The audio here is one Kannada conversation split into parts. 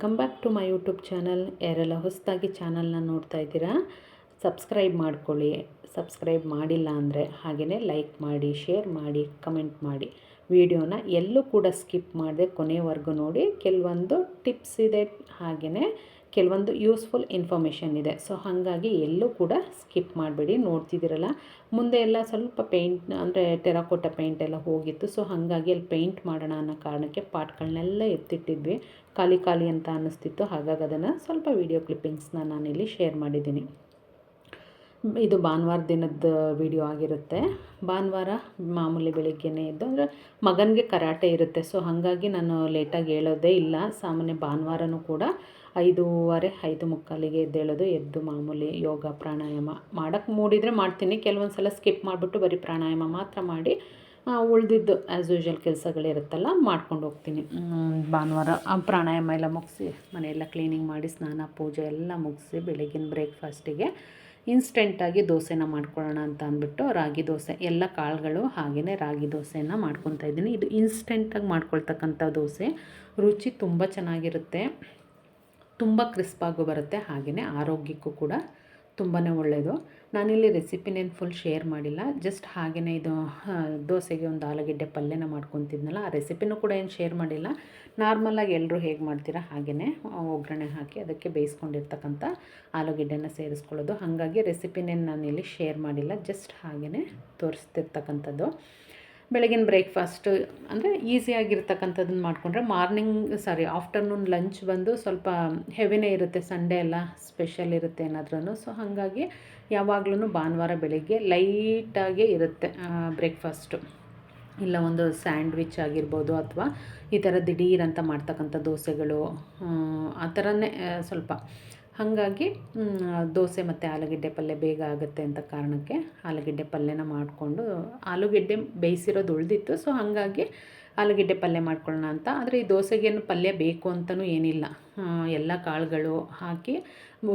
welcome back to my YouTube channel. ಯಾರೆಲ್ಲ ಹೊಸದಾಗಿ ಚಾನಲ್ನ ನೋಡ್ತಾ ಇದ್ದೀರಾ, ಸಬ್ಸ್ಕ್ರೈಬ್ ಮಾಡ್ಕೊಳ್ಳಿ. ಸಬ್ಸ್ಕ್ರೈಬ್ ಮಾಡಿಲ್ಲ ಅಂದರೆ ಹಾಗೆಯೇ ಲೈಕ್ ಮಾಡಿ, ಶೇರ್ ಮಾಡಿ, ಕಮೆಂಟ್ ಮಾಡಿ. ವಿಡಿಯೋನ ಎಲ್ಲೂ ಕೂಡ ಸ್ಕಿಪ್ ಮಾಡದೆ ಕೊನೆವರೆಗೂ ನೋಡಿ. ಕೆಲವೊಂದು ಟಿಪ್ಸ್ ಇದೆ ಹಾಗೆಯೇ ಕೆಲವೊಂದು ಯೂಸ್ಫುಲ್ ಇನ್ಫಾರ್ಮೇಷನ್ ಇದೆ. ಸೊ, ಹಾಗಾಗಿ ಎಲ್ಲೂ ಕೂಡ ಸ್ಕಿಪ್ ಮಾಡಬೇಡಿ. ನೋಡ್ತಿದ್ದೀರಲ್ಲ? ಮುಂದೆ ಎಲ್ಲ ಸ್ವಲ್ಪ ಪೇಂಟ್ ಅಂದರೆ ಟೆರಾಕೋಟ ಪೇಂಟ್ ಎಲ್ಲ ಹೋಗಿತ್ತು. ಸೊ, ಹಾಗಾಗಿ ಅಲ್ಲಿ ಪೇಂಟ್ ಮಾಡೋಣ ಅನ್ನೋ ಕಾರಣಕ್ಕೆ ಪಾಟ್ಗಳನ್ನೆಲ್ಲ ಎತ್ತಿಟ್ಟಿದ್ವಿ. ಖಾಲಿ ಖಾಲಿ ಅಂತ ಅನ್ನಿಸ್ತಿತ್ತು. ಹಾಗಾಗಿ ಅದನ್ನು ಸ್ವಲ್ಪ ವೀಡಿಯೋ ಕ್ಲಿಪ್ಪಿಂಗ್ಸ್ನ ನಾನಿಲ್ಲಿ ಶೇರ್ ಮಾಡಿದ್ದೀನಿ. ಇದು ಭಾನುವಾರ ದಿನದ ವಿಡಿಯೋ ಆಗಿರುತ್ತೆ. ಭಾನುವಾರ ಮಾಮೂಲಿ ಬೆಳಿಗ್ಗೆನೇ ಇದ್ದು ಅಂದರೆ ಮಗನಿಗೆ ಕರಾಟೆ ಇರುತ್ತೆ. ಸೊ, ಹಾಗಾಗಿ ನಾನು ಲೇಟಾಗಿ ಹೇಳೋದೇ ಇಲ್ಲ. ಸಾಮಾನ್ಯ ಭಾನುವಾರನೂ ಕೂಡ ಐದೂವರೆ, ಐದು ಮುಕ್ಕಾಲಿಗೆ ಎದ್ದೇಳೋದು, ಎದ್ದು ಮಾಮೂಲಿ ಯೋಗ, ಪ್ರಾಣಾಯಾಮ ಮಾಡೋಕ್ಕೆ ಮೂಡಿದರೆ ಮಾಡ್ತೀನಿ. ಕೆಲವೊಂದು ಸಲ ಸ್ಕಿಪ್ ಮಾಡಿಬಿಟ್ಟು ಬರೀ ಪ್ರಾಣಾಯಾಮ ಮಾತ್ರ ಮಾಡಿ ಉಳಿದಿದ್ದು ಆ್ಯಸ್ ಯೂಶ್ವಲ್ ಕೆಲಸಗಳಿರುತ್ತಲ್ಲ ಮಾಡ್ಕೊಂಡು ಹೋಗ್ತೀನಿ. ಭಾನುವಾರ ಪ್ರಾಣಾಯಾಮ ಎಲ್ಲ ಮುಗಿಸಿ, ಮನೆಯೆಲ್ಲ ಕ್ಲೀನಿಂಗ್ ಮಾಡಿ, ಸ್ನಾನ, ಪೂಜೆ ಎಲ್ಲ ಮುಗಿಸಿ ಬೆಳಗಿನ ಬ್ರೇಕ್ಫಾಸ್ಟಿಗೆ ಇನ್ಸ್ಟೆಂಟಾಗಿ ದೋಸೆನ ಮಾಡ್ಕೊಳ್ಳೋಣ ಅಂತ ಅಂದ್ಬಿಟ್ಟು ರಾಗಿ ದೋಸೆ, ಎಲ್ಲ ಕಾಳುಗಳು ಹಾಗೆಯೇ ರಾಗಿ ದೋಸೆಯನ್ನು ಮಾಡ್ಕೊತಾ ಇದ್ದೀನಿ. ಇದು ಇನ್ಸ್ಟೆಂಟಾಗಿ ಮಾಡ್ಕೊಳ್ತಕ್ಕಂಥ ದೋಸೆ. ರುಚಿ ತುಂಬ ಚೆನ್ನಾಗಿರುತ್ತೆ. ತುಂಬ ಕ್ರಿಸ್ಪಾಗೂ ಬರುತ್ತೆ ಹಾಗೆಯೇ ಆರೋಗ್ಯಕ್ಕೂ ಕೂಡ ತುಂಬಾ ಒಳ್ಳೆಯದು ನಾನಿಲ್ಲಿ ರೆಸಿಪಿನೇನು ಫುಲ್ ಶೇರ್ ಮಾಡಿಲ್ಲ ಜಸ್ಟ್ ಹಾಗೆಯೇ ಇದು ದೋಸೆಗೆ ಒಂದು ಆಲೂಗೆಡ್ಡೆ ಪಲ್ಯನ ಮಾಡ್ಕೊತಿದ್ನಲ್ಲ, ಆ ರೆಸಿಪಿನೂ ಕೂಡ ಏನು ಶೇರ್ ಮಾಡಿಲ್ಲ. ನಾರ್ಮಲಾಗಿ ಎಲ್ಲರೂ ಹೇಗೆ ಮಾಡ್ತೀರಾ ಹಾಗೆಯೇ ಒಗ್ಗರಣೆ ಹಾಕಿ ಅದಕ್ಕೆ ಬೇಯಿಸ್ಕೊಂಡಿರ್ತಕ್ಕಂಥ ಆಲೂಗೆಡ್ಡೆನ ಸೇರಿಸ್ಕೊಳ್ಳೋದು. ಹಾಗಾಗಿ ರೆಸಿಪಿನೇನು ನಾನಿಲ್ಲಿ ಶೇರ್ ಮಾಡಿಲ್ಲ ಜಸ್ಟ್ ಹಾಗೆಯೇ ತೋರಿಸ್ತಿರ್ತಕ್ಕಂಥದ್ದು. ಬೆಳಗಿನ ಬ್ರೇಕ್ಫಾಸ್ಟು ಅಂದರೆ ಈಸಿಯಾಗಿರ್ತಕ್ಕಂಥದ್ದನ್ನು ಮಾಡಿಕೊಂಡ್ರೆ ಮಾರ್ನಿಂಗ್ ಸಾರಿ ಆಫ್ಟರ್ನೂನ್ ಲಂಚ್ ಬಂದು ಸ್ವಲ್ಪ ಹೆವಿನೇ ಇರುತ್ತೆ ಸಂಡೇ ಎಲ್ಲ ಸ್ಪೆಷಲ್ ಇರುತ್ತೆ ಏನಾದ್ರೂ ಸೊ ಹಾಗಾಗಿ ಯಾವಾಗ್ಲೂ ಭಾನುವಾರ ಬೆಳಿಗ್ಗೆ ಲೈಟಾಗೇ ಇರುತ್ತೆ ಬ್ರೇಕ್ಫಾಸ್ಟು ಇಲ್ಲ ಒಂದು ಸ್ಯಾಂಡ್ವಿಚ್ ಆಗಿರ್ಬೋದು ಅಥವಾ ಈ ಥರ ದಿಢೀರಂತ ಮಾಡ್ತಕ್ಕಂಥ ದೋಸೆಗಳು, ಆ ಥರನೇ ಸ್ವಲ್ಪ ಹಾಗಾಗಿ ದೋಸೆ ಮತ್ತು ಆಲೂಗೆಡ್ಡೆ ಪಲ್ಯ ಬೇಗ ಆಗುತ್ತೆ ಅಂತ ಕಾರಣಕ್ಕೆ ಆಲೂಗೆಡ್ಡೆ ಪಲ್ಯನ ಮಾಡಿಕೊಂಡು ಆಲೂಗೆಡ್ಡೆ ಬೇಯಿಸಿರೋದು ಉಳಿದಿತ್ತು. ಸೊ ಹಾಗಾಗಿ ಆಲೂಗೆಡ್ಡೆ ಪಲ್ಯ ಮಾಡ್ಕೊಳ್ಳೋಣ ಅಂತ. ಆದರೆ ಈ ದೋಸೆಗೇನು ಪಲ್ಯ ಬೇಕು ಅಂತಲೂ ಏನಿಲ್ಲ. ಎಲ್ಲ ಕಾಳುಗಳು ಹಾಕಿ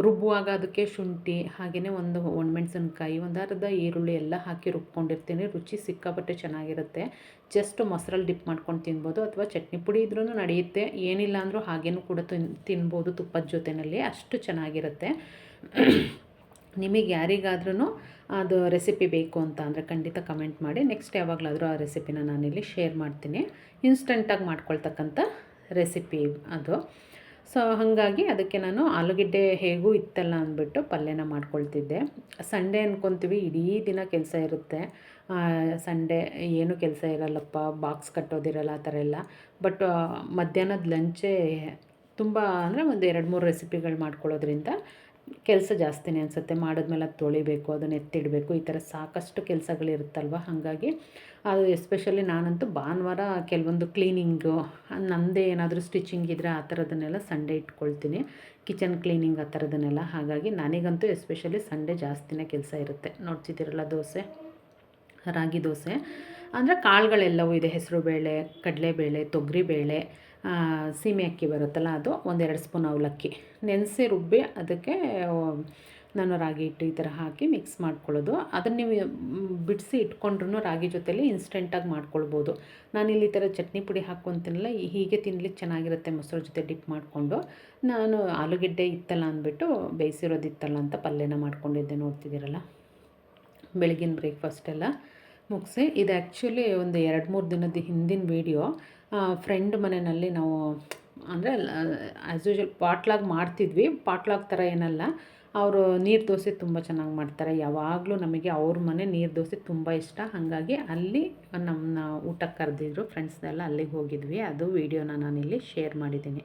ರುಬ್ಬುವಾಗ ಅದಕ್ಕೆ ಶುಂಠಿ ಹಾಗೆಯೇ ಒಂದು ಒಣಮೆಣ್ಸಿನ್ಕಾಯಿ, ಒಂದು ಅರ್ಧ ಈರುಳ್ಳಿ ಎಲ್ಲ ಹಾಕಿ ರುಬ್ಕೊಂಡಿರ್ತೀನಿ. ರುಚಿ ಸಿಕ್ಕಾಪಟ್ಟೆ ಚೆನ್ನಾಗಿರುತ್ತೆ. ಜಸ್ಟ್ ಮೊಸರಲ್ಲಿ ಡಿಪ್ ಮಾಡ್ಕೊಂಡು ತಿನ್ಬೋದು ಅಥವಾ ಚಟ್ನಿ ಪುಡಿ ಇದ್ರೂ ನಡೆಯುತ್ತೆ. ಏನಿಲ್ಲ ಅಂದರೂ ಹಾಗೇನೂ ಕೂಡ ತಿನ್, ತಿನ್ಬೋದು ತುಪ್ಪದ ಜೊತೆಯಲ್ಲಿ ಅಷ್ಟು ಚೆನ್ನಾಗಿರುತ್ತೆ. ನಿಮಗೆ ಯಾರಿಗಾದ್ರೂ ಅದು ರೆಸಿಪಿ ಬೇಕು ಅಂತ ಅಂದರೆ ಖಂಡಿತ ಕಮೆಂಟ್ ಮಾಡಿ. ನೆಕ್ಸ್ಟ್ ಯಾವಾಗಲಾದರೂ ಆ ರೆಸಿಪಿನ ನಾನಿಲ್ಲಿ ಶೇರ್ ಮಾಡ್ತೀನಿ. ಇನ್ಸ್ಟಂಟಾಗಿ ಮಾಡ್ಕೊಳ್ತಕ್ಕಂಥ ರೆಸಿಪಿ ಅದು. ಸೊ ಹಾಗಾಗಿ ಅದಕ್ಕೆ ನಾನು ಆಲೂಗೆಡ್ಡೆ ಹೇಗೂ ಇತ್ತಲ್ಲ ಅಂದ್ಬಿಟ್ಟು ಪಲ್ಯನ ಮಾಡ್ಕೊಳ್ತಿದ್ದೆ. ಸಂಡೇ ಅಂದ್ಕೊತೀವಿ ಇಡೀ ದಿನ ಕೆಲಸ ಇರುತ್ತೆ. ಸಂಡೇ ಏನು ಕೆಲಸ ಇರಲ್ಲಪ್ಪ ಬಾಕ್ಸ್ ಕಟ್ಟೋದಿರಲ್ಲ ಆ ಥರ ಎಲ್ಲ. ಬಟ್ ಮಧ್ಯಾಹ್ನದ ಲಂಚೇ ತುಂಬ ಅಂದರೆ ಒಂದು ಎರಡು ಮೂರು ರೆಸಿಪಿಗಳು ಮಾಡ್ಕೊಳ್ಳೋದ್ರಿಂದ ಕೆಲಸ ಜಾಸ್ತಿನೇ ಅನಿಸುತ್ತೆ. ಮಾಡಿದ್ಮೇಲೆ ಅದು ತೊಳಿಬೇಕು, ಅದನ್ನು ಎತ್ತಿಡಬೇಕು. ಈ ಥರ ಸಾಕಷ್ಟು ಕೆಲಸಗಳಿರುತ್ತಲ್ವ? ಹಾಗಾಗಿ ಅದು ಎಸ್ಪೆಷಲಿ ನಾನಂತೂ ಭಾನುವಾರ ಕೆಲವೊಂದು ಕ್ಲೀನಿಂಗು ನನ್ನದೇ ಏನಾದರೂ ಸ್ಟಿಚಿಂಗ್ ಇದ್ದರೆ ಆ ಥರದನ್ನೆಲ್ಲ ಸಂಡೇ ಇಟ್ಕೊಳ್ತೀನಿ. ಕಿಚನ್ ಕ್ಲೀನಿಂಗ್ ಆ ಥರದನ್ನೆಲ್ಲ. ಹಾಗಾಗಿ ನನಗಂತೂ ಎಸ್ಪೆಷಲಿ ಸಂಡೇ ಜಾಸ್ತಿನೇ ಕೆಲಸ ಇರುತ್ತೆ. ನೋಡ್ತಿದ್ದೀರಲ್ಲ ದೋಸೆ? ರಾಗಿ ದೋಸೆ. ಅಂದರೆ ಕಾಳುಗಳೆಲ್ಲವೂ ಇದೆ. ಹೆಸರುಬೇಳೆ, ಕಡಲೆಬೇಳೆ, ತೊಗರಿಬೇಳೆ ಸೀಮೆ ಅಕ್ಕಿ ಬರುತ್ತಲ್ಲ ಅದು, ಒಂದೆರಡು ಸ್ಪೂನ್ ಅವಲಕ್ಕಿ. ನೆನೆಸಿ ರುಬ್ಬಿ ಅದಕ್ಕೆ ನಾನು ರಾಗಿ ಹಿಟ್ಟು ಈ ಥರ ಹಾಕಿ ಮಿಕ್ಸ್ ಮಾಡ್ಕೊಳ್ಳೋದು. ಅದನ್ನು ನೀವು ಬಿಡಿಸಿ ಇಟ್ಕೊಂಡ್ರೂ ರಾಗಿ ಜೊತೆಲಿ ಇನ್ಸ್ಟೆಂಟಾಗಿ ಮಾಡ್ಕೊಳ್ಬೋದು. ನಾನು ಈ ಥರ ಚಟ್ನಿ ಪುಡಿ ಹಾಕ್ಕೊತೀನಲ್ಲ ಹೀಗೆ ತಿನ್ಲಿಕ್ಕೆ ಚೆನ್ನಾಗಿರುತ್ತೆ ಮೊಸರು ಜೊತೆ ಡಿಪ್ ಮಾಡಿಕೊಂಡು. ನಾನು ಆಲೂಗೆಡ್ಡೆ ಇತ್ತಲ್ಲ ಅಂದ್ಬಿಟ್ಟು ಬೇಯಿಸಿರೋದಿತ್ತಲ್ಲ ಅಂತ ಪಲ್ಯನ ಮಾಡ್ಕೊಂಡಿದ್ದೆ, ನೋಡ್ತಿದ್ದೀರಲ್ಲ? ಬೆಳಗಿನ ಬ್ರೇಕ್ಫಾಸ್ಟೆಲ್ಲ ಮುಗಿಸಿ, ಇದು ಆ್ಯಕ್ಚುಲಿ ಒಂದು ಎರಡು ಮೂರು ದಿನದ ಹಿಂದಿನ ವೀಡಿಯೋ ಫ್ರೆಂಡ್ ಮನೆಯಲ್ಲಿ ನಾವು, ಅಂದರೆ ಆ್ಯಸ್ ಯೂಶ್ವಲ್ ಪಾಟ್ಲಾಗ್ ಮಾಡ್ತಿದ್ವಿ. ಪಾಟ್ಲಾಗ್ ಥರ ಏನಲ್ಲ. ಅವರು ನೀರು ದೋಸೆ ತುಂಬ ಚೆನ್ನಾಗಿ ಮಾಡ್ತಾರೆ. ಯಾವಾಗಲೂ ನಮಗೆ ಅವ್ರ ಮನೆ ನೀರು ದೋಸೆ ತುಂಬ ಇಷ್ಟ. ಹಾಗಾಗಿ ಅಲ್ಲಿ ನಮ್ಮನ್ನ ಊಟಕ್ಕೆ ಕರೆದಿದ್ರು. ಫ್ರೆಂಡ್ಸ್ನೆಲ್ಲ ಅಲ್ಲಿಗೆ ಹೋಗಿದ್ವಿ. ಅದು ವೀಡಿಯೋನ ನಾನಿಲ್ಲಿ ಶೇರ್ ಮಾಡಿದ್ದೀನಿ.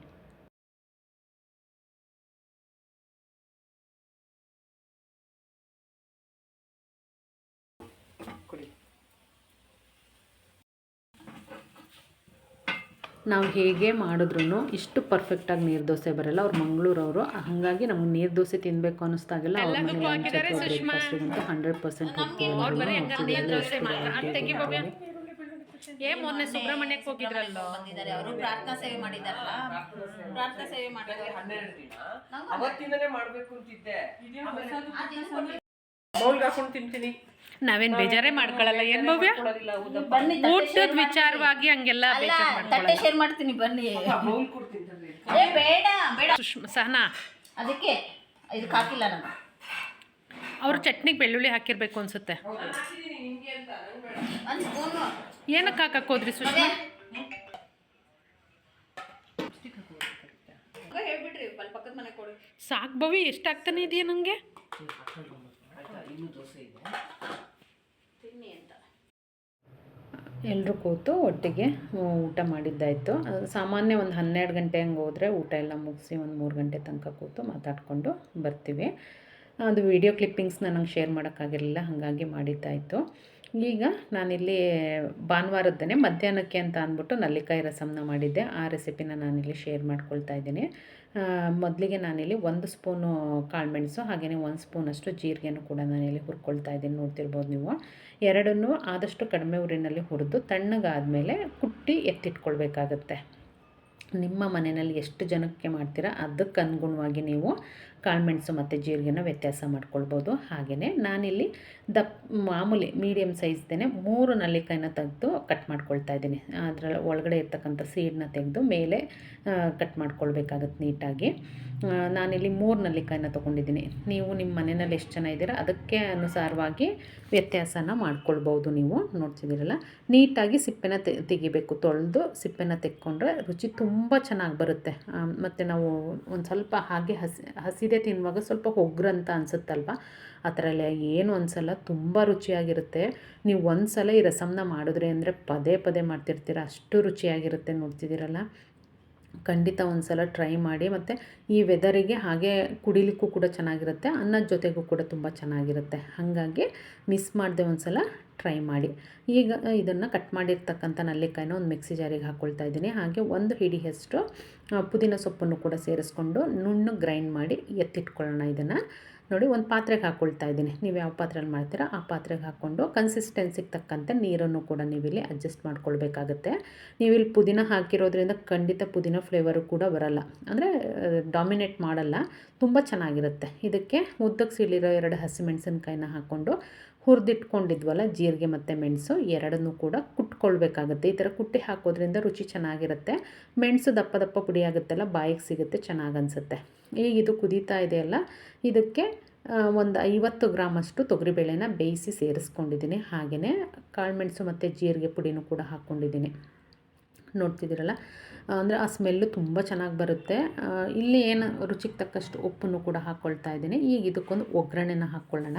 ನಾವು ಹೇಗೆ ಮಾಡಿದ್ರೂ ಇಷ್ಟು ಪರ್ಫೆಕ್ಟಾಗಿ ನೀರು ದೋಸೆ ಬರಲ್ಲ. ಅವ್ರು ಮಂಗಳೂರವರು ಹಾಗಾಗಿ ನಮ್ಗೆ ನೀರು ದೋಸೆ ತಿನ್ನಬೇಕು ಅನ್ನಿಸ್ದಾಗೆಲ್ಲ ಅವ್ರ ಲಂಚಕ್ಕೆ ಬ್ರೇಕ್ಫಾಸ್ಟಿಗಂತೂ ಹಂಡ್ರೆಡ್ ಪರ್ಸೆಂಟ್ ಏ ಮೊನ್ನೆ ಸುಬ್ರಹ್ಮಣ್ಯಕ್ಕೆ ಹೋಗಿದ್ರಲ್ಲ ಬಂದಿದ್ದಾರೆ. ಅವರು ಪ್ರಾರ್ಥನಾ ಸೇವೆ ಮಾಡಿದಾರಲ್ಲ ಪ್ರಾರ್ಥನಾ ಸೇವೆ ಮಾಡಿದ್ದಾರೆ. ಹನ್ನೆರಡು ದಿನ. ಅವತ್ತಿಂದನೇ ಮಾಡ್ಬೇಕು ಅಂತಿದ್ದೆ. ಬೌಲ್ಗೆ ಹಾಕೊಂಡು ತಿಂತೀನಿ. ನಾವೇನ್ ಬೇಜಾರೇ ಮಾಡ್ಕೊಳ್ಳಲ್ಲ ಏನ್ ಭವ್ಯ? ಊಟದ ವಿಚಾರವಾಗಿ ಹಂಗೆಲ್ಲ ಬೇಜಾರು ಬೇಜಾರ್ ತಟ್ಟೆ ಶೇರ್ ಮಾಡ್ತೀನಿ ಬನ್ನಿ. ಏ ಬೇಡ ಬೇಡ. ಸುಷ್ಮಾ ಸಹನಾ. ಅದಕ್ಕೆ ಇದಕ್ಕೆ ಹಾಕಿಲ್ಲ ನಾನು ಅವ್ರು ಚಟ್ನಿಗೆ ಬೆಳ್ಳುಳ್ಳಿ ಹಾಕಿರ್ಬೇಕು ಅನ್ಸುತ್ತೆ. ಏನಕ್ಕೆ ಹಾಕಕ್ ಹೋದ್ರಿ ಸುಷ್ಮಾ? ಸಾಕು ಅಲ್ಲಿ ಪಕ್ಕದ ಮನೆ ಕೊಡಿ. ಸಾಕ್ ಭವಿ ಎಷ್ಟಾಗ್ತಾನೆ ಇದೆಯಾ ನಂಗೆ ಆಯ್ತಾ ಇನ್ನೂ ದೋಸೆ ಇದೆ ತಿನ್ನಿ ಅಂತ ಎಲ್ಲರೂ ಕೂತು ಒಟ್ಟಿಗೆ ಊಟ ಮಾಡಿದ್ದಾಯಿತು. ಸಾಮಾನ್ಯ ಒಂದು ಹನ್ನೆರಡು ಗಂಟೆ ಹಂಗೆ ಹೋದರೆ ಊಟ ಎಲ್ಲ ಮುಗಿಸಿ ಒಂದು ಮೂರು ಗಂಟೆ ತನಕ ಕೂತು ಮಾತಾಡಿಕೊಂಡು ಬರ್ತೀವಿ. ಅದು ವಿಡಿಯೋ ಕ್ಲಿಪ್ಪಿಂಗ್ಸ್ನ ನಂಗೆ ಶೇರ್ ಮಾಡೋಕ್ಕಾಗಿರಲಿಲ್ಲ, ಹಾಗಾಗಿ ಮಾಡಿದ್ದಾಯಿತು. ಈಗ ನಾನಿಲ್ಲಿ ಭಾನುವಾರದ್ದನೇ ಮಧ್ಯಾಹ್ನಕ್ಕೆ ಅಂತ ಅಂದ್ಬಿಟ್ಟು ನಲ್ಲಿಕಾಯಿ ರಸಮ್ನ ಮಾಡಿದ್ದೆ. ಆ ರೆಸಿಪಿನ ನಾನಿಲ್ಲಿ ಶೇರ್ ಮಾಡ್ಕೊಳ್ತಾ ಇದ್ದೀನಿ. ಮೊದಲಿಗೆ ನಾನಿಲ್ಲಿ ಒಂದು ಸ್ಪೂನು ಕಾಳುಮೆಣಸು ಹಾಗೆಯೇ ಒಂದು ಸ್ಪೂನಷ್ಟು ಜೀರಿಗೆನೂ ಕೂಡ ನಾನಿಲ್ಲಿ ಹುರ್ಕೊಳ್ತಾ ಇದ್ದೀನಿ. ನೋಡ್ತಿರ್ಬೋದು ನೀವು. ಎರಡನ್ನೂ ಆದಷ್ಟು ಕಡಿಮೆ ಊರಿನಲ್ಲಿ ಹುರಿದು ತಣ್ಣಗಾದಮೇಲೆ ಕುಟ್ಟಿ ಎತ್ತಿಟ್ಕೊಳ್ಬೇಕಾಗತ್ತೆ. ನಿಮ್ಮ ಮನೆಯಲ್ಲಿ ಎಷ್ಟು ಜನಕ್ಕೆ ಮಾಡ್ತೀರಾ ಅದಕ್ಕೆ ಅನುಗುಣವಾಗಿ ನೀವು ಕಾಳುಮೆಣಸು ಮತ್ತು ಜೀರಿಗೆನ ವ್ಯತ್ಯಾಸ ಮಾಡ್ಕೊಳ್ಬೋದು. ಹಾಗೆಯೇ ನಾನಿಲ್ಲಿ ದಪ್ ಮಾಮೂಲಿ ಮೀಡಿಯಮ್ ಸೈಜ್ದೇ ಮೂರು ನಲ್ಲಿಕಾಯಿನ ತೆಗೆದು ಕಟ್ ಮಾಡ್ಕೊಳ್ತಾ ಇದ್ದೀನಿ. ಅದರ ಒಳಗಡೆ ಇರ್ತಕ್ಕಂಥ ಸೀಡನ್ನ ತೆಗೆದು ಮೇಲೆ ಕಟ್ ಮಾಡ್ಕೊಳ್ಬೇಕಾಗತ್ತೆ ನೀಟಾಗಿ. ನಾನಿಲ್ಲಿ ಮೂರು ನಲ್ಲಿಕಾಯಿನ ತೊಗೊಂಡಿದ್ದೀನಿ. ನೀವು ನಿಮ್ಮ ಮನೆಯಲ್ಲಿ ಎಷ್ಟು ಜನ ಇದ್ದೀರಾ ಅದಕ್ಕೆ ಅನುಸಾರವಾಗಿ ವ್ಯತ್ಯಾಸನ ಮಾಡ್ಕೊಳ್ಬೋದು ನೀವು. ನೋಡ್ತಿದ್ದೀರಲ್ಲ? ನೀಟಾಗಿ ಸಿಪ್ಪೆನ ತೆಗಿಬೇಕು. ತೊಳೆದು ಸಿಪ್ಪೆನ ತೆಕ್ಕೊಂಡ್ರೆ ರುಚಿ ತುಂಬ ಚೆನ್ನಾಗಿ ಬರುತ್ತೆ. ಮತ್ತು ನಾವು ಒಂದು ಸ್ವಲ್ಪ ಹಾಗೆ ಹಸಿ ಹಸಿ ಹಸಿದೆ ತಿನ್ನುವಾಗ ಸ್ವಲ್ಪ ಹೊಗ್ರಂತ ಅನಿಸುತ್ತಲ್ವ? ಆ ಥರ ಎಲ್ಲ ಏನು ಒಂದ್ಸಲ ತುಂಬ ರುಚಿಯಾಗಿರುತ್ತೆ. ನೀವು ಒಂದು ಸಲ ಈ ರಸಮ್ನ ಮಾಡಿದ್ರೆ ಅಂದರೆ ಪದೇ ಪದೇ ಮಾಡ್ತಿರ್ತೀರ, ಅಷ್ಟು ರುಚಿಯಾಗಿರುತ್ತೆ ನೋಡ್ತಿದ್ದೀರಲ್ಲ? ಖಂಡಿತ ಒಂದು ಸಲ ಟ್ರೈ ಮಾಡಿ ಮತ್ತು ಈ ವೆದರಿಗೆ ಹಾಗೆ ಕುಡಿಲಿಕ್ಕೂ ಕೂಡ ಚೆನ್ನಾಗಿರುತ್ತೆ, ಅನ್ನದ ಜೊತೆಗೂ ಕೂಡ ತುಂಬ ಚೆನ್ನಾಗಿರುತ್ತೆ. ಹಾಗಾಗಿ ಮಿಸ್ ಮಾಡದೆ ಒಂದು ಸಲ ಟ್ರೈ ಮಾಡಿ. ಈಗ ಇದನ್ನು ಕಟ್ ಮಾಡಿರ್ತಕ್ಕಂಥ ನಲ್ಲಿಕಾಯಿನ ಒಂದು ಮಿಕ್ಸಿ ಜಾರಿಗೆ ಹಾಕ್ಕೊಳ್ತಾ ಇದ್ದೀನಿ. ಹಾಗೆ ಒಂದು ಹಿಡಿಯಷ್ಟು ಪುದೀನ ಸೊಪ್ಪನ್ನು ಕೂಡ ಸೇರಿಸ್ಕೊಂಡು ನುಣ್ಣು ಗ್ರೈಂಡ್ ಮಾಡಿ ಎತ್ತಿಟ್ಕೊಳ್ಳೋಣ ಇದನ್ನು. ನೋಡಿ, ಒಂದು ಪಾತ್ರೆಗೆ ಹಾಕ್ಕೊಳ್ತಾ ಇದ್ದೀನಿ. ನೀವು ಯಾವ ಪಾತ್ರೆಯಲ್ಲಿ ಮಾಡ್ತೀರಾ ಆ ಪಾತ್ರೆಗೆ ಹಾಕ್ಕೊಂಡು ಕನ್ಸಿಸ್ಟೆನ್ಸಿಗೆ ತಕ್ಕಂತೆ ನೀರನ್ನು ಕೂಡ ನೀವಿಲ್ಲಿ ಅಡ್ಜಸ್ಟ್ ಮಾಡ್ಕೊಳ್ಬೇಕಾಗತ್ತೆ. ನೀವಿಲ್ಲಿ ಪುದೀನ ಹಾಕಿರೋದ್ರಿಂದ ಖಂಡಿತ ಪುದೀನ ಫ್ಲೇವರು ಕೂಡ ಬರಲ್ಲ. ಅಂದರೆ ಡಾಮಿನೇಟ್ ಮಾಡಲ್ಲ. ತುಂಬ ಚೆನ್ನಾಗಿರುತ್ತೆ. ಇದಕ್ಕೆ ಉದ್ದಕ್ಕೆ ಸೀಳಿರೋ ಎರಡು ಹಸಿಮೆಣಸಿನ್ಕಾಯಿನ ಹಾಕ್ಕೊಂಡು ಹುರಿದಿಟ್ಕೊಂಡಿದ್ವಲ್ಲ, ಜೀರಿಗೆ ಮತ್ತು ಮೆಣಸು ಎರಡನ್ನೂ ಕೂಡ ಕುಟ್ಕೊಳ್ಬೇಕಾಗುತ್ತೆ. ಈ ಥರ ಕುಟ್ಟಿ ಹಾಕೋದ್ರಿಂದ ರುಚಿ ಚೆನ್ನಾಗಿರುತ್ತೆ. ಮೆಣಸು ದಪ್ಪ ದಪ್ಪ ಪುಡಿ ಆಗುತ್ತಲ್ಲ, ಬಾಯಿಗೆ ಸಿಗುತ್ತೆ, ಚೆನ್ನಾಗಿ ಅನಿಸುತ್ತೆ. ಈಗ ಇದು ಕುದೀತಾ ಇದೆಯಲ್ಲ ಇದಕ್ಕೆ ಒಂದು ಐವತ್ತು ಗ್ರಾಮಷ್ಟು ತೊಗರಿಬೇಳೆನ ಬೇಯಿಸಿ ಸೇರಿಸ್ಕೊಂಡಿದ್ದೀನಿ. ಹಾಗೆಯೇ ಕಾಳುಮೆಣಸು ಮತ್ತು ಜೀರಿಗೆ ಪುಡಿನೂ ಕೂಡ ಹಾಕ್ಕೊಂಡಿದ್ದೀನಿ ನೋಡ್ತಿದ್ದೀರಲ್ಲ ಅಂದರೆ ಆ ಸ್ಮೆಲ್ಲು ತುಂಬ ಚೆನ್ನಾಗಿ ಬರುತ್ತೆ. ಇಲ್ಲಿ ಏನು ರುಚಿಗೆ ತಕ್ಕಷ್ಟು ಉಪ್ಪನ್ನು ಕೂಡ ಹಾಕ್ಕೊಳ್ತಾ ಇದ್ದೀನಿ. ಈಗ ಇದಕ್ಕೊಂದು ಒಗ್ಗರಣೆನ ಹಾಕ್ಕೊಳ್ಳೋಣ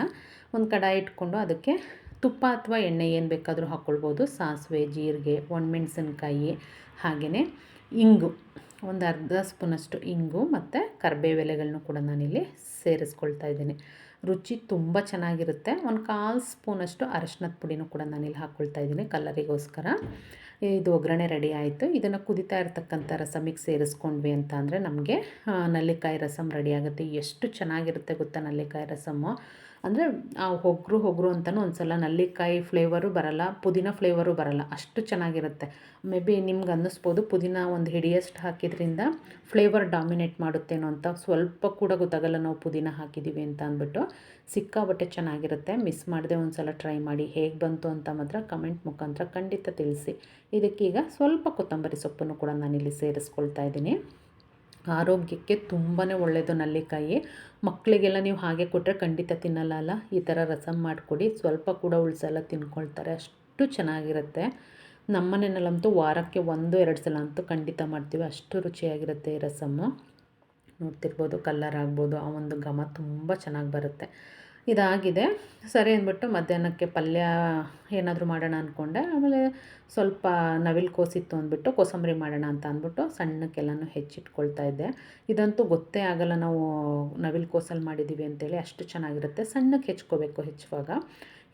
ಒಂದು ಕಡಾಯಿ ಇಟ್ಕೊಂಡು ಅದಕ್ಕೆ ತುಪ್ಪ ಅಥವಾ ಎಣ್ಣೆ ಏನು ಬೇಕಾದರೂ ಹಾಕ್ಕೊಳ್ಬೋದು ಸಾಸಿವೆ, ಜೀರಿಗೆ, ಒಣಮೆಣಸಿನ್ಕಾಯಿ ಹಾಗೆಯೇ ಇಂಗು. ಒಂದು ಅರ್ಧ ಸ್ಪೂನಷ್ಟು ಇಂಗು ಮತ್ತು ಕರಿಬೇವು ಎಲೆಗಳನ್ನೂ ಕೂಡ ನಾನಿಲ್ಲಿ ಸೇರಿಸ್ಕೊಳ್ತಾ ಇದ್ದೀನಿ. ರುಚಿ ತುಂಬ ಚೆನ್ನಾಗಿರುತ್ತೆ. ಒಂದು ಕಾಲು ಸ್ಪೂನಷ್ಟು ಅರಶಿನದ ಪುಡಿನೂ ಕೂಡ ನಾನಿಲ್ಲಿ ಹಾಕ್ಕೊಳ್ತಾ ಇದ್ದೀನಿ ಕಲರಿಗೋಸ್ಕರ. ಇದು ಒಗ್ಗರಣೆ ರೆಡಿ ಆಯಿತು. ಇದನ್ನು ಕುದಿತಾ ಇರತಕ್ಕಂಥ ರಸಮಿಗೆ ಸೇರಿಸ್ಕೊಂಡ್ವಿ ಅಂತ ಅಂದರೆ ನಮಗೆ ನಲ್ಲಿಕಾಯಿ ರಸಮ್ ರೆಡಿ ಆಗುತ್ತೆ. ಎಷ್ಟು ಚೆನ್ನಾಗಿರುತ್ತೆ ಗೊತ್ತಾ ನಲ್ಲಿಕಾಯಿ ರಸಮ್ಮು? ಅಂದರೆ ಹೊಗರು ಹೊಗರು ಅಂತಲೂ ಒಂದು ಸಲ ನಲ್ಲಿಕಾಯಿ ಫ್ಲೇವರು ಬರಲ್ಲ, ಪುದೀನ ಫ್ಲೇವರು ಬರಲ್ಲ, ಅಷ್ಟು ಚೆನ್ನಾಗಿರುತ್ತೆ. ಮೇ ಬಿ ನಿಮ್ಗೆ ಅನ್ನಿಸ್ಬೋದು, ಪುದೀನ ಒಂದು ಹಿಡಿಯಷ್ಟು ಹಾಕಿದ್ರಿಂದ ಫ್ಲೇವರ್ ಡಾಮಿನೇಟ್ ಮಾಡುತ್ತೇನೋ ಅಂತ ಸ್ವಲ್ಪ ಕೂಡ ಗೊತ್ತಾಗಲ್ಲ ನಾವು ಪುದೀನ ಹಾಕಿದ್ದೀವಿ ಅಂತ ಅಂದ್ಬಿಟ್ಟು. ಸಿಕ್ಕಾಬಟ್ಟೆ ಚೆನ್ನಾಗಿರುತ್ತೆ ಮಿಸ್ ಮಾಡದೆ ಒಂದು ಸಲ ಟ್ರೈ ಮಾಡಿ, ಹೇಗೆ ಬಂತು ಅಂತ ಮಾತ್ರ ಕಮೆಂಟ್ ಮುಖಾಂತರ ಖಂಡಿತ ತಿಳಿಸಿ. ಇದಕ್ಕೀಗ ಸ್ವಲ್ಪ ಕೊತ್ತಂಬರಿ ಸೊಪ್ಪನ್ನು ಕೂಡ ನಾನಿಲ್ಲಿ ಸೇರಿಸ್ಕೊಳ್ತಾ ಇದ್ದೀನಿ. ಆರೋಗ್ಯಕ್ಕೆ ತುಂಬಾ ಒಳ್ಳೆಯದು ನಲ್ಲಿಕಾಯಿ. ಮಕ್ಕಳಿಗೆಲ್ಲ ನೀವು ಹಾಗೆ ಕೊಟ್ಟರೆ ಖಂಡಿತ ತಿನ್ನಲ್ಲ ಅಲ್ಲ? ಈ ಥರ ರಸಮ್ ಮಾಡಿಕೊಡಿ. ಸ್ವಲ್ಪ ಕೂಡ ಉಳಿಸಲ್ಲ, ತಿನ್ಕೊಳ್ತಾರೆ. ಅಷ್ಟು ಚೆನ್ನಾಗಿರುತ್ತೆ. ನಮ್ಮ ಮನೆಯಲ್ಲಂತೂ ವಾರಕ್ಕೆ ಒಂದು, ಎರಡು ಸಲ ಅಂತೂ ಖಂಡಿತ ಮಾಡ್ತೀವಿ. ಅಷ್ಟು ರುಚಿಯಾಗಿರುತ್ತೆ ಈ ರಸಮ್ಮು. ನೋಡ್ತಿರ್ಬೋದು ಕಲ್ಲರ್ ಆಗ್ಬೋದು, ಆ ಒಂದು ಘಮ ತುಂಬ ಚೆನ್ನಾಗಿ ಬರುತ್ತೆ. ಇದಾಗಿದೆ. ಸರಿ ಅಂದ್ಬಿಟ್ಟು ಮಧ್ಯಾಹ್ನಕ್ಕೆ ಪಲ್ಯ ಏನಾದರೂ ಮಾಡೋಣ ಅಂದ್ಕೊಂಡೆ ಆಮೇಲೆ ಸ್ವಲ್ಪ ನವಿಲು ಕೋಸಿತ್ತು ಅಂದ್ಬಿಟ್ಟು ಕೋಸಂಬರಿ ಮಾಡೋಣ ಅಂತ ಅಂದ್ಬಿಟ್ಟು ಸಣ್ಣಕ್ಕೆಲ್ಲನೂ ಹೆಚ್ಚಿಟ್ಕೊಳ್ತಾ ಇದ್ದೆ. ಇದಂತೂ ಗೊತ್ತೇ ಆಗಲ್ಲ ನಾವು ನವಿಲು ಕೋಸಲ್ಲಿ ಮಾಡಿದ್ದೀವಿ ಅಂತೇಳಿ ಅಷ್ಟು ಚೆನ್ನಾಗಿರುತ್ತೆ. ಸಣ್ಣಕ್ಕೆ ಹೆಚ್ಕೋಬೇಕು ಹೆಚ್ಚುವಾಗ.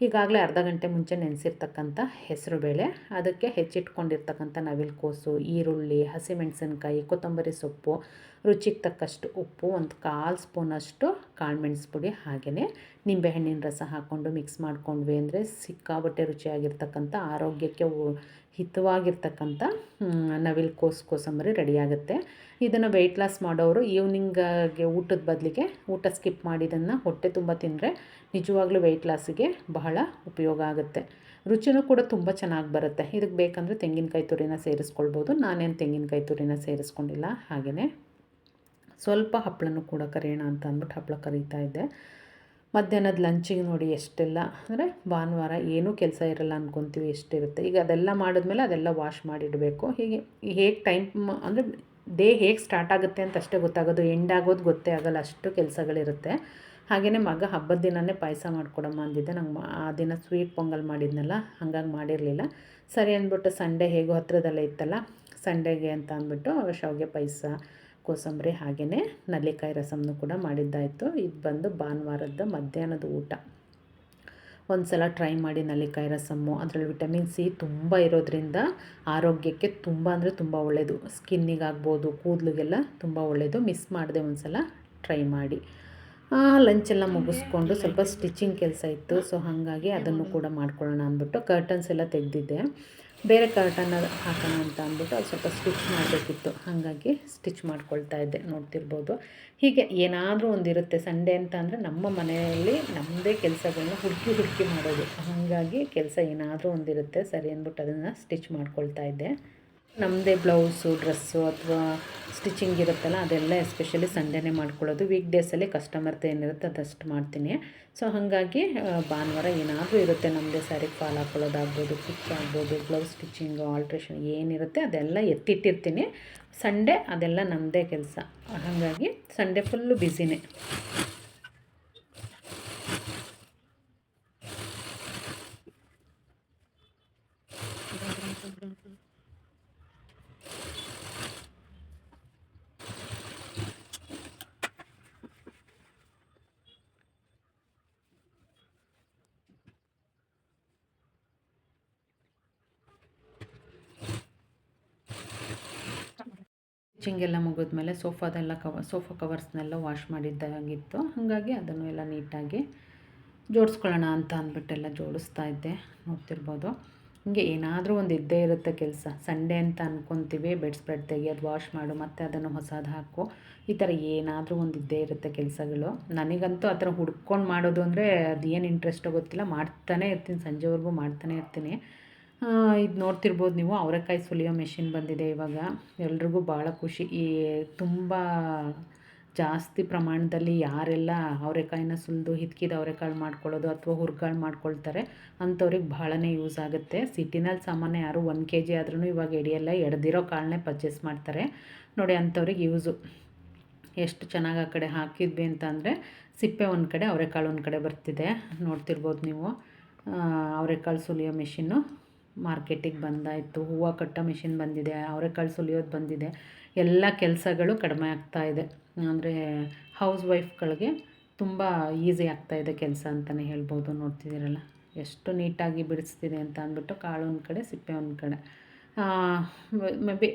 ಈಗಾಗಲೇ ಅರ್ಧ ಗಂಟೆ ಮುಂಚೆ ನೆನೆಸಿರ್ತಕ್ಕಂಥ ಹೆಸರುಬೇಳೆ ಅದಕ್ಕೆ ಹೆಚ್ಚಿಟ್ಕೊಂಡಿರ್ತಕ್ಕಂಥ ನವಿಲುಕೋಸು, ಈರುಳ್ಳಿ, ಹಸಿಮೆಣಸಿನ್ಕಾಯಿ, ಕೊತ್ತಂಬರಿ ಸೊಪ್ಪು, ರುಚಿಗೆ ತಕ್ಕಷ್ಟು ಉಪ್ಪು, ಒಂದು ಕಾಲು ಸ್ಪೂನಷ್ಟು ಕಾಳುಮೆಣಸು ಪುಡಿ ಹಾಗೆಯೇ ನಿಂಬೆಹಣ್ಣಿನ ರಸ ಹಾಕ್ಕೊಂಡು ಮಿಕ್ಸ್ ಮಾಡ್ಕೊಂಡ್ವಿ ಅಂದರೆ ಸಿಕ್ಕಾಬಟ್ಟೆ ರುಚಿಯಾಗಿರ್ತಕ್ಕಂಥ ಆರೋಗ್ಯಕ್ಕೆ ಹಿತವಾಗಿರ್ತಕ್ಕಂಥ ನವಿಲು ಕೋಸು ಕೋಸಂಬರಿ ರೆಡಿಯಾಗುತ್ತೆ. ಇದನ್ನು ವೆಯ್ಟ್ ಲಾಸ್ ಮಾಡೋರು ಈವ್ನಿಂಗ್ಗೆ ಊಟದ ಬದಲಿಗೆ ಊಟ ಸ್ಕಿಪ್ ಮಾಡಿದ್ದನ್ನು ಹೊಟ್ಟೆ ತುಂಬ ತಿಂದರೆ ನಿಜವಾಗ್ಲೂ ವೆಯ್ಟ್ ಲಾಸಿಗೆ ಬಹಳ ಉಪಯೋಗ ಆಗುತ್ತೆ. ರುಚಿನೂ ಕೂಡ ತುಂಬ ಚೆನ್ನಾಗಿ ಬರುತ್ತೆ. ಇದಕ್ಕೆ ಬೇಕಂದರೆ ತೆಂಗಿನಕಾಯಿ ತುರಿನ ಸೇರಿಸ್ಕೊಳ್ಬೋದು. ನಾನೇನು ತೆಂಗಿನಕಾಯಿ ತುರಿನ ಸೇರಿಸ್ಕೊಂಡಿಲ್ಲ ಹಾಗೆಯೇ ಸ್ವಲ್ಪ ಹಪ್ಪಳನೂ ಕೂಡ ಕರಿಯೋಣ ಅಂತ ಅಂದ್ಬಿಟ್ಟು ಹಪ್ಪಳ ಕರೀತಾ ಇದ್ದೆ. ಮಧ್ಯಾಹ್ನದ ಲಂಚಿಗೆ ನೋಡಿ ಎಷ್ಟೆಲ್ಲ, ಅಂದರೆ ಭಾನುವಾರ ಏನೂ ಕೆಲಸ ಇರಲ್ಲ ಅಂದ್ಕೊತೀವಿ ಎಷ್ಟಿರುತ್ತೆ. ಈಗ ಅದೆಲ್ಲ ಮಾಡಿದ್ಮೇಲೆ ಅದೆಲ್ಲ ವಾಶ್ ಮಾಡಿಡಬೇಕು. ಹೀಗೆ, ಹೇಗೆ ಟೈಮ್ ಅಂದರೆ ಡೇ ಹೇಗೆ ಸ್ಟಾರ್ಟ್ ಆಗುತ್ತೆ ಅಂತ ಅಷ್ಟೇ ಗೊತ್ತಾಗೋದು. ಎಂಡ್ ಆಗೋದು ಗೊತ್ತೇ ಆಗಲ್ಲ, ಅಷ್ಟು ಕೆಲಸಗಳಿರುತ್ತೆ. ಹಾಗೆಯೇ ಮಗ ಹಬ್ಬದ ದಿನವೇ ಪಾಯಸ ಮಾಡಿಕೊಡಮ್ಮ ಅಂದಿದ್ದೆ. ನಂಗೆ ಆ ದಿನ ಸ್ವೀಟ್ ಪೊಂಗಲ್ ಮಾಡಿದ್ನಲ್ಲ, ಹಂಗಾಗಿ ಮಾಡಿರಲಿಲ್ಲ. ಸರಿ ಅಂದ್ಬಿಟ್ಟು ಸಂಡೇ ಹೇಗೋ ಹತ್ರದಲ್ಲೇ ಇತ್ತಲ್ಲ ಸಂಡೇಗೆ ಅಂತ ಅಂದ್ಬಿಟ್ಟು ಶಾವಿಗೆ ಪಾಯಸ ಕೋಸಂಬರಿ ಹಾಗೆಯೇ ನಲ್ಲಿಕಾಯಿ ರಸಮ್ನು ಕೂಡ ಮಾಡಿದ್ದಾಯಿತು. ಇದು ಬಂದು ಭಾನುವಾರದ ಮಧ್ಯಾಹ್ನದ ಊಟ. ಒಂದು ಸಲ ಟ್ರೈ ಮಾಡಿ ನಲ್ಲಿಕಾಯಿ ರಸಮ್ಮು. ಅದರಲ್ಲಿ ವಿಟಮಿನ್ ಸಿ ತುಂಬ ಇರೋದ್ರಿಂದ ಆರೋಗ್ಯಕ್ಕೆ ತುಂಬ ಅಂದರೆ ತುಂಬ ಒಳ್ಳೆಯದು ಸ್ಕಿನ್ನಿಗಾಗ್ಬೋದು ಕೂದಲಿಗೆಲ್ಲ ತುಂಬ ಒಳ್ಳೆಯದು ಮಿಸ್ ಮಾಡಿದೆ ಒಂದು ಸಲ ಟ್ರೈ ಮಾಡಿ. ಲಂಚೆಲ್ಲ ಮುಗಿಸ್ಕೊಂಡು ಸ್ವಲ್ಪ ಸ್ಟಿಚಿಂಗ್ ಕೆಲಸ ಇತ್ತು. ಸೊ, ಹಾಗಾಗಿ ಅದನ್ನು ಕೂಡ ಮಾಡ್ಕೊಳ್ಳೋಣ ಅಂದ್ಬಿಟ್ಟು ಕರ್ಟನ್ಸ್ ಎಲ್ಲ ತೆಗೆದಿದ್ದೆ. ಬೇರೆ ಕರ್ಟನ್ ಹಾಕೋಣ ಅಂತ ಅಂದ್ಬಿಟ್ಟು ಅದು ಸ್ವಲ್ಪ ಸ್ಟಿಚ್ ಮಾಡಬೇಕಿತ್ತು. ಹಾಗಾಗಿ ಸ್ಟಿಚ್ ಮಾಡ್ಕೊಳ್ತಾ ಇದ್ದೆ, ನೋಡ್ತಿರ್ಬೋದು. ಹೀಗೆ ಏನಾದರೂ ಒಂದಿರುತ್ತೆ ಸಂಡೇ ಅಂತ ಅಂದರೆ ನಮ್ಮ ಮನೆಯಲ್ಲಿ ನಮ್ಮದೇ ಕೆಲಸಗಳನ್ನ ಹುಡುಕಿ ಹುಡುಕಿ ಮಾಡೋದು. ಹಾಗಾಗಿ ಕೆಲಸ ಏನಾದರೂ ಒಂದಿರುತ್ತೆ ಸರಿ ಅಂದ್ಬಿಟ್ಟು ಅದನ್ನು ಸ್ಟಿಚ್ ಮಾಡ್ಕೊಳ್ತಾ ಇದ್ದೆ. ನಮ್ಮದೇ ಬ್ಲೌಸು, ಡ್ರೆಸ್ಸು ಅಥವಾ ಸ್ಟಿಚಿಂಗ್ ಇರುತ್ತಲ್ಲ, ಅದೆಲ್ಲ ಎಸ್ಪೆಷಲಿ ಸಂಡೇನೇ ಮಾಡ್ಕೊಳ್ಳೋದು. ವೀಕ್ ಡೇಸಲ್ಲಿ ಕಸ್ಟಮರ್ದು ಏನಿರುತ್ತೆ ಅದಷ್ಟು ಮಾಡ್ತೀನಿ. ಸೊ, ಹಾಗಾಗಿ ಭಾನುವಾರ ಏನಾದರೂ ಇರುತ್ತೆ ನಮ್ಮದೇ ಸ್ಯಾರಿಗೆ ಫಾಲ್ ಹಾಕೊಳ್ಳೋದಾಗ್ಬೋದು, ಕುಚ್ಚು ಆಗ್ಬೋದು, ಬ್ಲೌಸ್ ಸ್ಟಿಚಿಂಗು, ಆಲ್ಟ್ರೇಷನ್ ಏನಿರುತ್ತೆ ಅದೆಲ್ಲ ಎತ್ತಿಟ್ಟಿರ್ತೀನಿ. ಸಂಡೇ ಅದೆಲ್ಲ ನಮ್ಮದೇ ಕೆಲಸ. ಹಾಗಾಗಿ, ಸಂಡೇ ಫುಲ್ಲು ಬ್ಯುಸಿನೇ. ಸ್ಟಿಚಿಂಗ್ ಎಲ್ಲ ಮುಗಿದ್ಮೇಲೆ ಸೋಫಾದೆಲ್ಲ ಕವ, ಸೋಫಾ ಕವರ್ಸ್ನೆಲ್ಲ ವಾಶ್ ಮಾಡಿದ್ದಾಗಿತ್ತು. ಹಾಗಾಗಿ ಅದನ್ನು ಎಲ್ಲ ನೀಟಾಗಿ ಜೋಡಿಸ್ಕೊಳ್ಳೋಣ ಅಂತ ಅಂದ್ಬಿಟ್ಟೆಲ್ಲ ಜೋಡಿಸ್ತಾ ಇದ್ದೆ. ನೋಡ್ತಿರ್ಬೋದು. ಹಿಂಗೆ ಏನಾದರೂ ಒಂದು ಇದ್ದೇ ಇರುತ್ತೆ ಕೆಲಸ. ಸಂಡೇ ಅಂತ ಅಂದ್ಕೊತೀವಿ ಬೆಡ್ ಸ್ಪ್ರೆಡ್ ತೆಗಿಯೋದು ವಾಶ್ ಮಾಡು, ಮತ್ತು ಅದನ್ನು ಹೊಸದು ಹಾಕು. ಈ ಥರ ಏನಾದರೂ ಒಂದು ಇದ್ದೇ ಇರುತ್ತೆ ಕೆಲಸಗಳು. ನನಗಂತೂ ಆ ಥರ ಹುಡ್ಕೊಂಡು ಮಾಡೋದು ಅಂದರೆ ಅದು ಏನು ಇಂಟ್ರೆಸ್ಟೋ ಗೊತ್ತಿಲ್ಲ. ಮಾಡ್ತಾನೆ ಇರ್ತೀನಿ. ಸಂಜೆವರೆಗೂ ಮಾಡ್ತಾನೆ ಇರ್ತೀನಿ. ಇದು ನೋಡ್ತಿರ್ಬೋದು ನೀವು. ಅವರೆಕಾಯಿ ಸುಲಿಯೋ ಮೆಷಿನ್ ಬಂದಿದೆ ಇವಾಗ. ಎಲ್ರಿಗೂ ಭಾಳ ಖುಷಿ. ಈ ತುಂಬ ಜಾಸ್ತಿ ಪ್ರಮಾಣದಲ್ಲಿ ಯಾರೆಲ್ಲ ಅವರೆಕಾಯಿನ ಸುಲಿದು, ಹಿತ್ಕಿದ ಅವರೆಕಾಳು ಮಾಡ್ಕೊಳ್ಳೋದು ಅಥವಾ ಹುರ್ಗಾಳು ಮಾಡ್ಕೊಳ್ತಾರೆ, ಅಂಥವ್ರಿಗೆ ಭಾಳನೇ ಯೂಸ್ ಆಗುತ್ತೆ. ಸಿಟಿನಲ್ಲಿ ಸಾಮಾನ್ಯ ಯಾರು ಒಂದು ಕೆ ಜಿ ಆದ್ರೂ ಇವಾಗ ಎಡಿಯಲ್ಲ ಎಡ್ದಿರೋ ಕಾಳನ್ನೇ ಪರ್ಚೇಸ್ ಮಾಡ್ತಾರೆ. ನೋಡಿ, ಅಂಥವ್ರಿಗೆ ಯೂಸು. ಎಷ್ಟು ಚೆನ್ನಾಗಿ ಆ ಕಡೆ ಹಾಕಿದ್ವಿ ಅಂತ ಅಂದರೆ, ಸಿಪ್ಪೆ ಒಂದು ಕಡೆ, ಅವರೆಕಾಳು ಒಂದು ಕಡೆ ಬರ್ತಿದೆ. ನೋಡ್ತಿರ್ಬೋದು ನೀವು. ಅವರೆಕಾಳು ಸುಲಿಯೋ ಮೆಷಿನ್ನು ಮಾರ್ಕೆಟಿಗೆ ಬಂದಾಯಿತು, ಹೂವು ಕಟ್ಟೋ ಮಿಷಿನ್ ಬಂದಿದೆ, ಅವರೆಕಾಳು ಸುಲಿಯೋದು ಬಂದಿದೆ, ಎಲ್ಲ ಕೆಲಸಗಳು ಕಡಿಮೆ ಆಗ್ತಾಯಿದೆ ಅಂದರೆ ಹೌಸ್ ವೈಫ್ಗಳಿಗೆ ತುಂಬ ಈಸಿ ಆಗ್ತಾಯಿದೆ ಕೆಲಸ ಅಂತಲೇ ಹೇಳ್ಬೋದು, ನೋಡ್ತಿದ್ದೀರಲ್ಲ? ಎಷ್ಟು ನೀಟಾಗಿ ಬಿಡಿಸ್ತಿದೆ ಅಂತ ಅಂದ್ಬಿಟ್ಟು ಕಾಳು ಒಂದು ಕಡೆ, ಸಿಪ್ಪೆ ಒಂದು ಕಡೆ. ಮೇ ಬಿ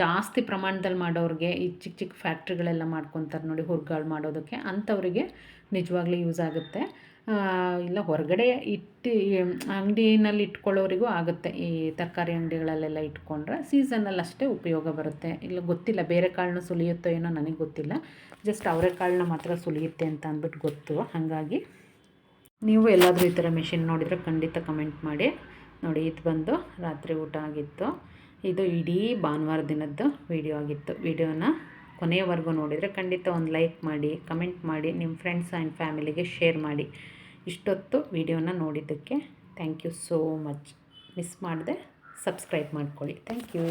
ಜಾಸ್ತಿ ಪ್ರಮಾಣದಲ್ಲಿ ಮಾಡೋರಿಗೆ ಈ ಚಿಕ್ಕ ಚಿಕ್ಕ ಫ್ಯಾಕ್ಟ್ರಿಗಳೆಲ್ಲ ಮಾಡ್ಕೊತಾರೆ ನೋಡಿ, ಹುರ್ಗಾಳು ಮಾಡೋದಕ್ಕೆ ಅಂಥವರಿಗೆ ನಿಜವಾಗ್ಲೂ ಯೂಸ್ ಆಗುತ್ತೆ. ಇಲ್ಲ, ಹೊರಗಡೆ ಇಟ್ಟು ಅಂಗಡಿನಲ್ಲಿ ಇಟ್ಕೊಳ್ಳೋರಿಗೂ ಆಗುತ್ತೆ. ಈ ತರಕಾರಿ ಅಂಗಡಿಗಳಲ್ಲೆಲ್ಲ ಇಟ್ಕೊಂಡ್ರೆ ಸೀಸನಲ್ಲಿ ಅಷ್ಟೇ ಉಪಯೋಗ ಬರುತ್ತೆ. ಇಲ್ಲ, ಗೊತ್ತಿಲ್ಲ, ಬೇರೆ ಕಾಳನ್ನ ಸುಲಿಯುತ್ತೋ ಏನೋ ನನಗೆ ಗೊತ್ತಿಲ್ಲ. ಜಸ್ಟ್ ಅವರೆಕಾಳನ್ನ ಮಾತ್ರ ಸುಲಿಯುತ್ತೆ ಅಂತ ಅಂದ್ಬಿಟ್ಟು ಗೊತ್ತು. ಹಾಗಾಗಿ ನೀವು ಎಲ್ಲಾದರೂ ಈ ಥರ ಮೆಷಿನ್ ನೋಡಿದರೆ ಖಂಡಿತ ಕಮೆಂಟ್ ಮಾಡಿ. ನೋಡಿ, ಇದು ಬಂದು ರಾತ್ರಿ ಊಟ ಆಗಿತ್ತು. ಇದು ಇಡೀ ಭಾನುವಾರ ದಿನದ್ದು ವಿಡಿಯೋ ಆಗಿತ್ತು. ವಿಡಿಯೋನ ಕೊನೆಯವರೆಗೂ ನೋಡಿದರೆ ಖಂಡಿತ ಒಂದು ಲೈಕ್ ಮಾಡಿ, ಕಮೆಂಟ್ ಮಾಡಿ, ನಿಮ್ಮ ಫ್ರೆಂಡ್ಸ್ ಆ್ಯಂಡ್ ಫ್ಯಾಮಿಲಿಗೆ ಶೇರ್ ಮಾಡಿ. ಇಷ್ಟೊತ್ತು ವಿಡಿಯೋನ ನೋಡಿದ್ದಕ್ಕೆ thank you so much miss ಮಾಡದೆ ಸಬ್ಸ್ಕ್ರೈಬ್ ಮಾಡ್ಕೊಳ್ಳಿ. Thank you